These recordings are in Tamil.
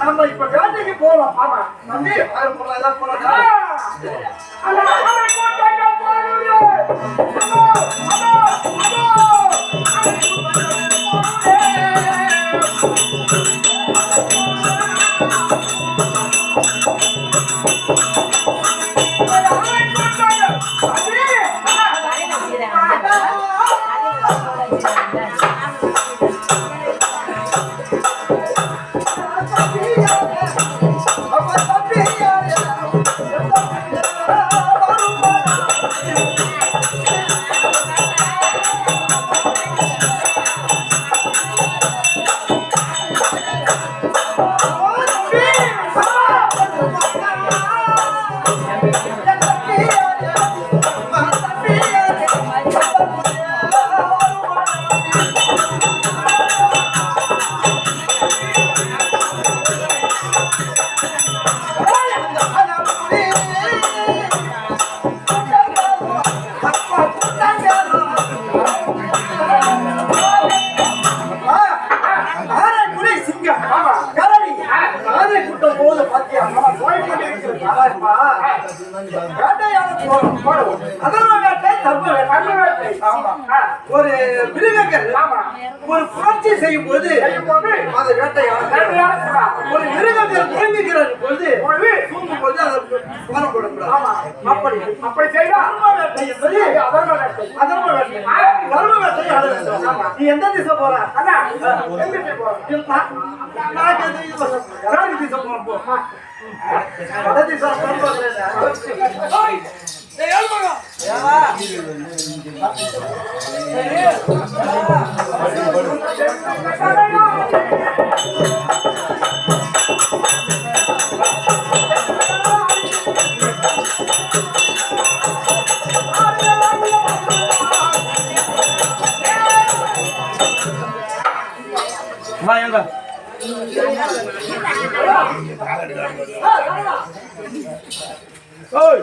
நம்ம இப்ப வேட்டைக்கு போகலாம் ஆமா. தம்பி ஆயிரம் போலாம். ஏதாவது போலாம். ஒரு மிருகங்கள் ஒரு புரட்சி செய்யும் போது அதை வேட்டையாட ஒரு மிருகங்கள் முழங்குகிற பொழுது தூங்கும் பொழுது அதை பாரம் போடக்கூடாது அப்படி அப்படி செய்தால் என்பது அதர்ம வேட்டை. அதர்ம வேட்டை. தர்ம வேட்டை நீ எந்த திசை போற? அண்ணா நாலு திசை போறோம் போ வடதிசை போறேன் வாங்க ஓய்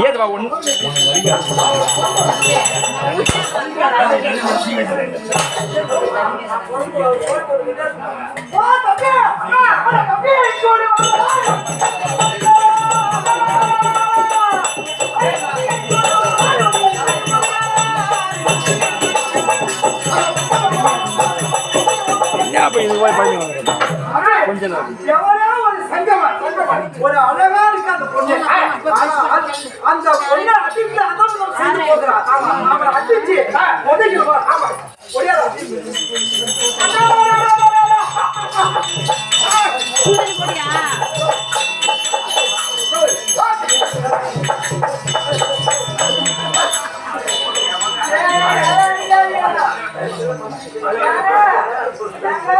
ஏதுவா தப்பிச்சு உதவி ஆமா ஒடியாதா Yeah.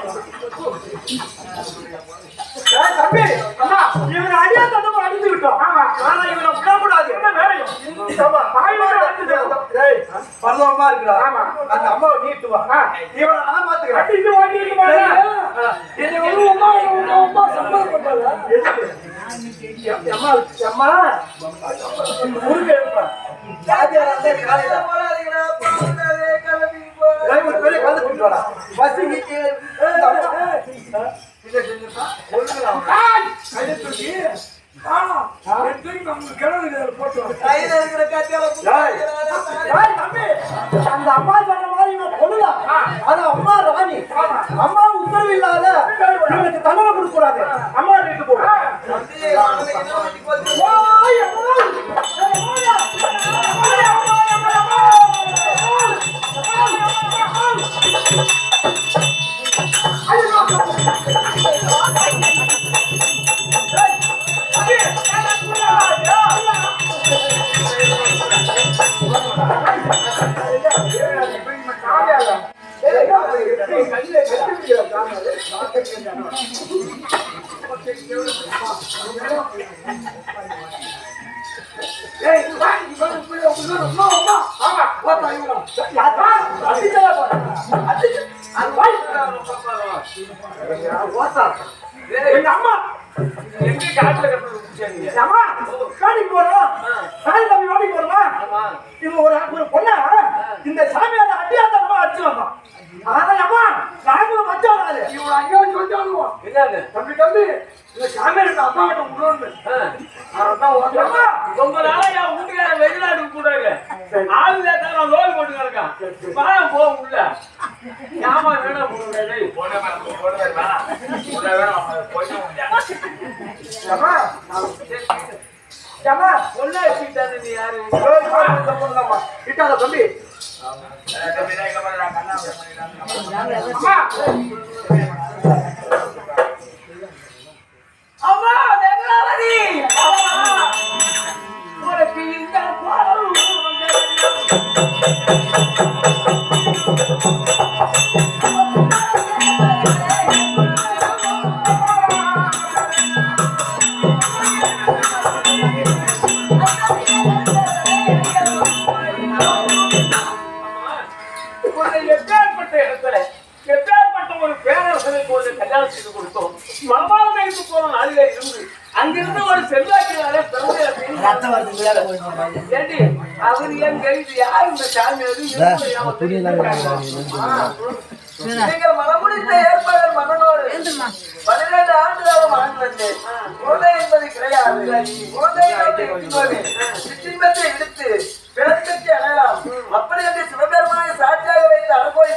ஆமா. அந்த அம்மாவை நீட்டு வா. இவனை நான் பாத்துக்கிறேன். அடிச்சு ஓட்டிட்டு போறா என்னை வந்து உமா உங்க அம்மா சம்மதம் பண்ணல அம்மா, அம்மா, முருகன் எழுப்பா. சாதியாரா இருந்தா காலையில. ஏய், ஒரு பெரிய கழுதை தூக்கிட்டு வாடா. பஸ் நிக்கு. இந்த அம்மா. இதை செஞ்சுட்டா, ஒழுங்குடா அவனை. கையை தூக்கி. ஏய், ஏய், தம்பி, அந்த எங்க அம்மா அங்கிருந்து ஒரு செல்வாக்கினாலே பிறந்த ஏண்டி அவர் ஏன் தெரியுது யார் இந்த சாமி நீங்கள் மனமுடித்த ஏற்பாடு மன்னனோடு பன்னிரண்டு ஆண்டுகளாக வாழ்ந்தது குழந்தை என்பது கிடையாது. குழந்தை சிற்றின்பத்தை விடுத்து பிறக்கத்தை அடையலாம் அப்படி என்று சிவபெருமானை சாட்சியாக வைத்து அனுபவி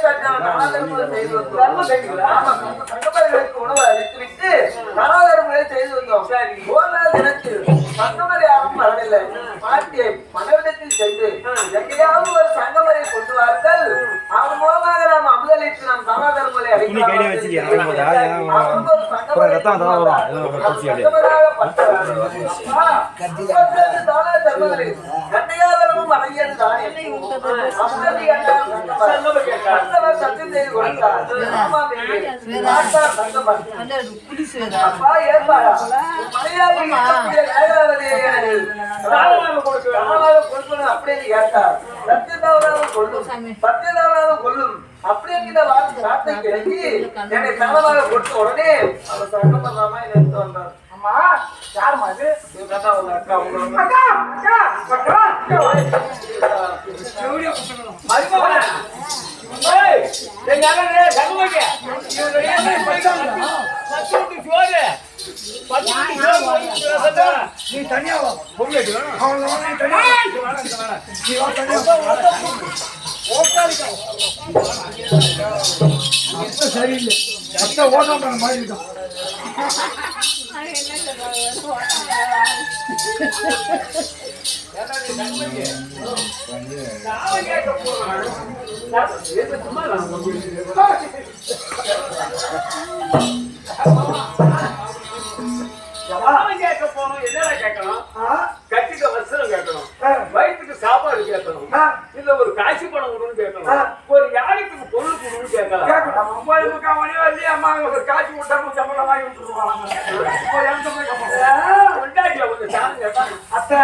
சங்கமர்களுக்கு உணவு அளித்து விட்டு நானாதர்மங்களை செய்து வந்தோம். நாள் தினத்தில் சங்கமர் யாரும் வரவில்லை. பாட்டியை மனவிடத்தில் சென்று எங்கேயாவது ஒரு சங்கமரை கொண்டு வாருங்கள். அவர் மூலமாக நாம் அமுதளித்து நாம் துணி கையிலே ரத்தம் அதெல்லாம் வரும். குச்சி அப்படியே. கண்டையாதரமும் அழகியது தானே அமுதலி என்றால் சங்கமர். சங்கமர் சத்தியம் செய்து கொடுத்தார் ஆமாம் என்று. பார்த்தார் சங்கமர். அப்பா ஏற்பாடா உன் மனைவியாக இருக்கக்கூடிய வேகாவதியை தாராளமாக கொடுக்க வேணும். தாராளமாக கொடுக்கணும் அப்படின்னு கேட்டார் சத்தியதாவராக கொள்ளும் சத்தியதாவராக கொள்ளும் அப்படி என்கிற வார்த்தை கிடைக்கி என்னை தாராளமாக கொடுத்த உடனே அவர் சங்கமர் ராமாயணம் எடுத்து வந்தார். அம்மா அக்கா? நீ தனியா வா பொங்கல் சரியில்லை ஓட்டம் பண்ண மாதிரி கேட்க என்ன கேட்கணும். கட்டிக்க கேட்கணும் சாப்பாடு கேட்கணும். இல்ல ஒரு காசு பணம் கொடுன்னு கேட்கணும். ஒரு யானைக்கு ஒன்பது முக்கால் மணி வரலையே அம்மா ஒரு காய்ச்சி விட்டா சம்பளம் வாங்கி விட்டுருவாங்க கொஞ்சம் சாமி கேட்டா. அத்தை.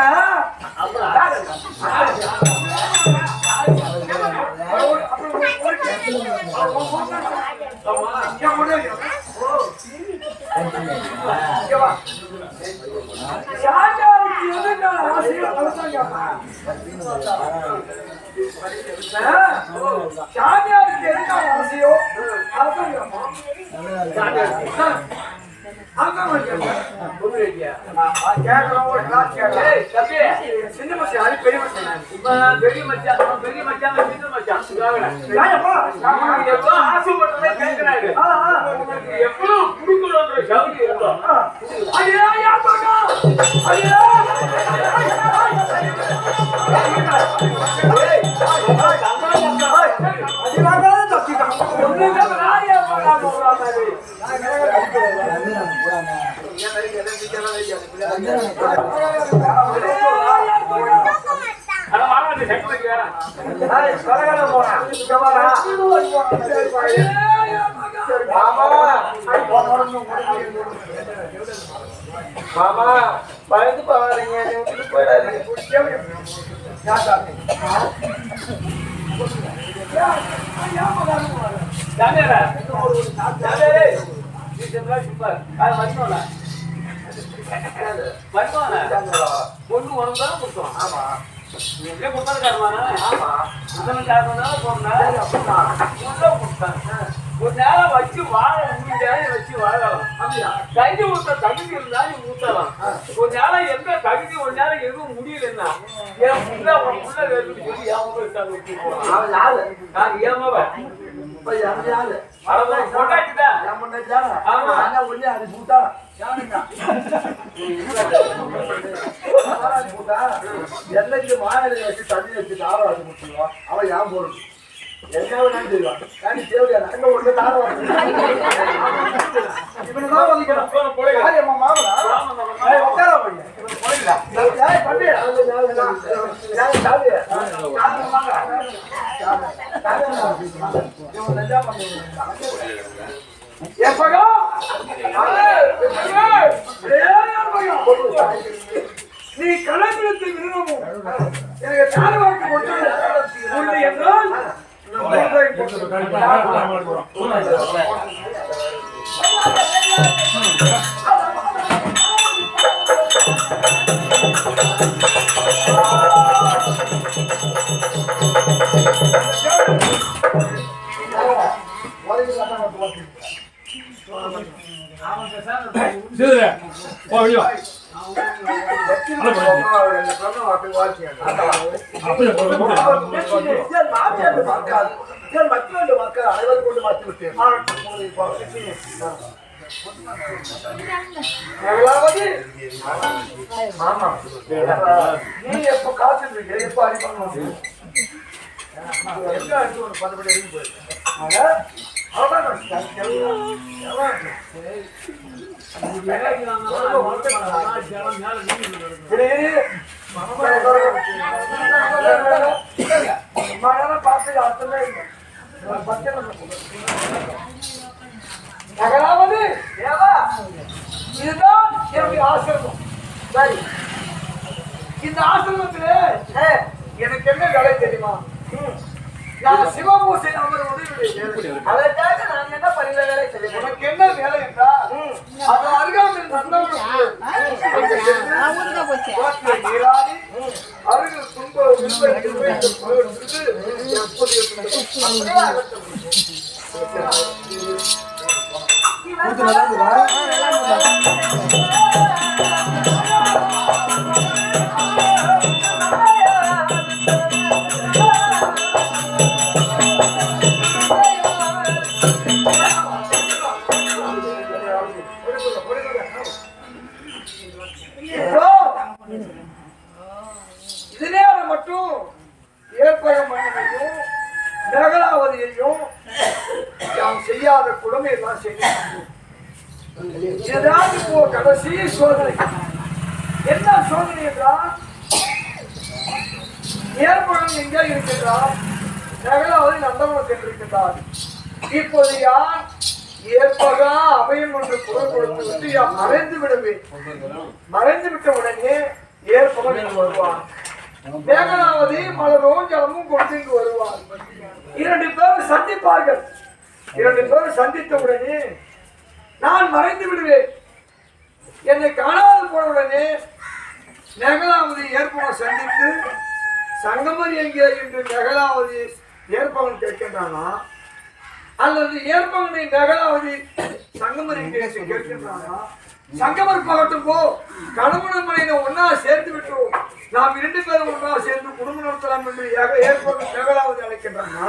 சாமியாருக்கு எதுக்காக அவசியம் சின்ன மச்சான் பெரிய மச்சான் பெரிய மச்சான் பெரிய மச்சான் சின்ன மச்சான் எவ்வளவு கேட்கிறாரு இருக்கும் ஐயா ஐயா மாமா பயந்து ஒண்ணுங்க ராணியா பாக்கா போறா மாதிரி ஆனா வாங்க சைக்கிள் வைக்கிறேன் ஏய் கலகல போறா இங்க வாடா பொண்ணு உனக்கு தான் கொடுத்தோம் ஆமா. எங்கே கொடுத்தாலும் ஆமா முதல்ல காரணம் போனா கொடுத்தான் ஒரு நேரம் வச்சு வாழ முடிஞ்சா வச்சு வாழலாம் தகுதி ஊத்த தகுதி இருந்தா நீ ஊத்தலாம். ஒரு நேரம் எந்த தகுதி ஒரு நேரம் எதுவும் முடியலன்னா என் புள்ள உன் புள்ள வேணும்னு சொல்லி என் எடுத்தாங்க வச்சு அவன் யாரு? நான் பூட்டா என்னைக்கு மாநில வச்சு தண்ணி வச்சு முடிச்சுருவான் அவன் ஏன் போறது? என்ன நீ கலப்பிடத்தை எனக்கு தார கொடுத்து கழிப்பாங்க நீ எப்ப காசு எப்ப அடிப்பாங்க எங்க அடிச்சு ஒன்று பன்னெண்டு எழுதி போயிருக்கு பார்த்து அர்த்தமே இல்லை நகராவது ஏவா? இதுதான் என்னுடைய ஆசிரமம். சரி. இந்த ஆசிரமத்துல எனக்கு என்ன வேலை தெரியுமா? நான் சிவபூசை அவர் உதவி அதற்காக நான் என்ன பணியில வேலை செய்ய உனக்கு என்ன வேலை என்றால் அது அருகாமையில் நந்தவனுக்கு நீராடி அருகில் துன்ப நல்லா இருக்குதா. மறைந்து விட்ட உடனே ஏற்பகன் வருவான். மேகனாவதி மலரும் ஜலமும் கொடுத்து வருவார் இரண்டு பேர் சந்திப்பார்கள். இரண்டு பேர் சந்தித்த உடனே நான் மறைந்து விடுவேன். என்னை காணாது போன உடனே மேகலாவதி ஏற்பவன் சந்தித்து சங்கமரி எங்கே? என்று மேகலாவதி ஏற்பவன் கேட்கின்றானா? அல்லது ஏற்பவனை மேகலாவதி சங்கமரி எங்கே? கேட்கின்றானா? சங்கமர் பகட்டும் போ. கணவன் மனைவி ஒன்னா சேர்ந்து விட்டுருவோம் நாம் இரண்டு பேரும் ஒன்றா சேர்ந்து குடும்ப நடத்தலாம் என்று ஏக- ஏற்பவன் மேகலாவதி அழைக்கின்றானா?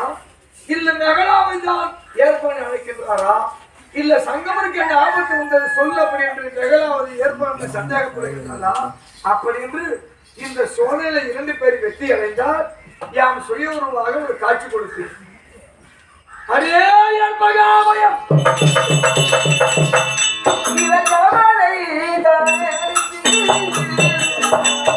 இல்ல மேகலாவதி தான் ஏற்பாடு அழைக்கின்றாரா? இல்ல சங்கமருக்கு என்ன ஆபத்து வந்தது சொல்லு அப்படி என்று மேகலாவதி ஏற்பாடு சந்தேகப்படுகின்றனா அப்படி என்று இந்த சோதனையில இரண்டு பேர் வெற்றி அடைந்தால் யாம் சுயவுருவாக ஒரு காட்சி கொடுத்து அரே என் மகாபயம் 在心的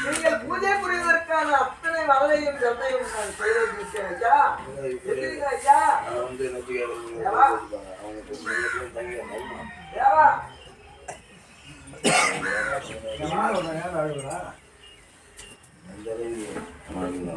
நீங்கள் பூஜை புரிவதற்கான அத்தனை வரலையும் ஜந்தையும் நான் செய்து ஐயா. ஐயா ஐயோ? மச்சான் வந்து நடக்கிறான் ஏண்டா?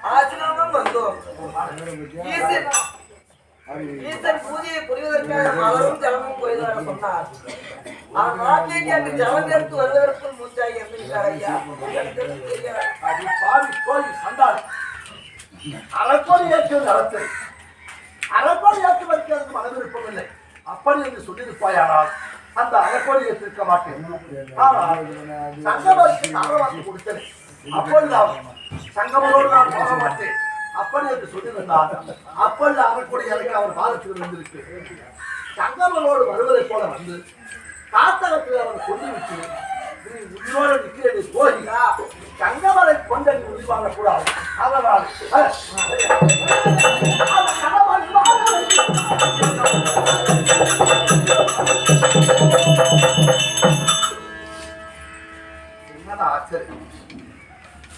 아, 이 세상 ஈசன் பூஜையை புரிவதற்காக மலரும் ஜலமும் போய்தான் சொன்னார் ஆனால் நீங்க அந்த ஜலம் எடுத்து வருவதற்குள் மூச்சாகி இருந்திருக்கார் ஐயா. அடி பாவி கோழி சண்டாளி. அறக்கோழி ஏற்றுவது அறத்தை. அறக்கோழி ஏற்றுவதற்கு எனக்கு மன விருப்பம் இல்லை. அப்படி என்று சொல்லியிருப்பாயானால் அந்த அறக்கோழி ஏற்றிருக்க மாட்டேன் ஆனால் சங்கமருக்கு காரணவாசி கொடுத்தேன் அப்பொழுது அவன் சங்கமரோடு நான் போக மாட்டேன் அப்படி என்று சொல்லியிருந்தார் அப்பல்ல அறக்கோழி எனக்கு அவர் பாதத்தில் வந்திருக்கு. தங்கமனோடு வருவதைப் போல வந்து காத்தகத்தில் அவர் கொண்டுவிட்டு நீ உயிரோடு நிற்கிறேன் போகிறா சங்கமரை கொண்ட நீ உயிர் வாழக்கூடாது அதனால் என்னடா ஆச்சரியம்.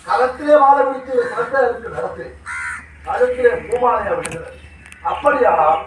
களத்திலே வாழ பிடித்து சிறந்த நடத்து. களத்திலே பூமாலையா விடுகிறது அப்படியானால்